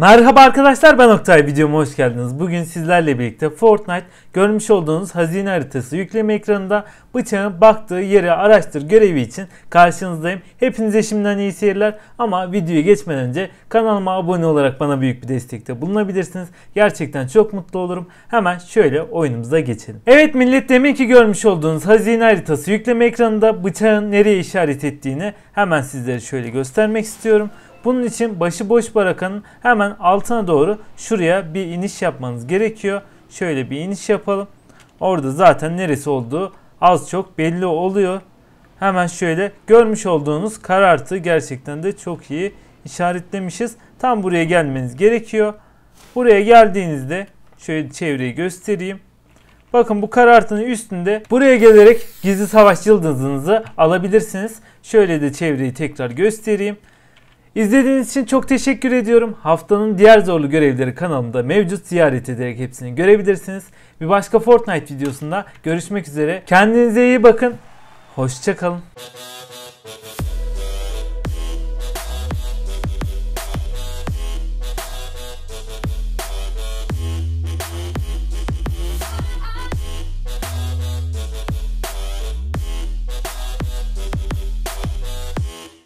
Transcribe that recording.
Merhaba arkadaşlar ben Oktay videoma hoş geldiniz. Bugün sizlerle birlikte Fortnite görmüş olduğunuz hazine haritası yükleme ekranında bıçağın baktığı yeri araştır görevi için karşınızdayım. Hepinize şimdiden iyi seyirler ama videoyu geçmeden önce kanalıma abone olarak bana büyük bir destekte bulunabilirsiniz. Gerçekten çok mutlu olurum. Hemen şöyle oyunumuza geçelim. Evet millet demek ki görmüş olduğunuz hazine haritası yükleme ekranında bıçağın nereye işaret ettiğini hemen sizlere şöyle göstermek istiyorum. Bunun için başıboş bırakanın hemen altına doğru şuraya bir iniş yapmanız gerekiyor. Şöyle bir iniş yapalım. Orada zaten neresi olduğu az çok belli oluyor. Hemen şöyle görmüş olduğunuz karartı gerçekten de çok iyi işaretlemişiz. Tam buraya gelmeniz gerekiyor. Buraya geldiğinizde şöyle çevreyi göstereyim. Bakın bu karartının üstünde buraya gelerek gizli savaş yıldızınızı alabilirsiniz. Şöyle de çevreyi tekrar göstereyim. İzlediğiniz için çok teşekkür ediyorum. Haftanın diğer zorlu görevleri kanalımda mevcut ziyaret ederek hepsini görebilirsiniz. Bir başka Fortnite videosunda görüşmek üzere. Kendinize iyi bakın. Hoşçakalın.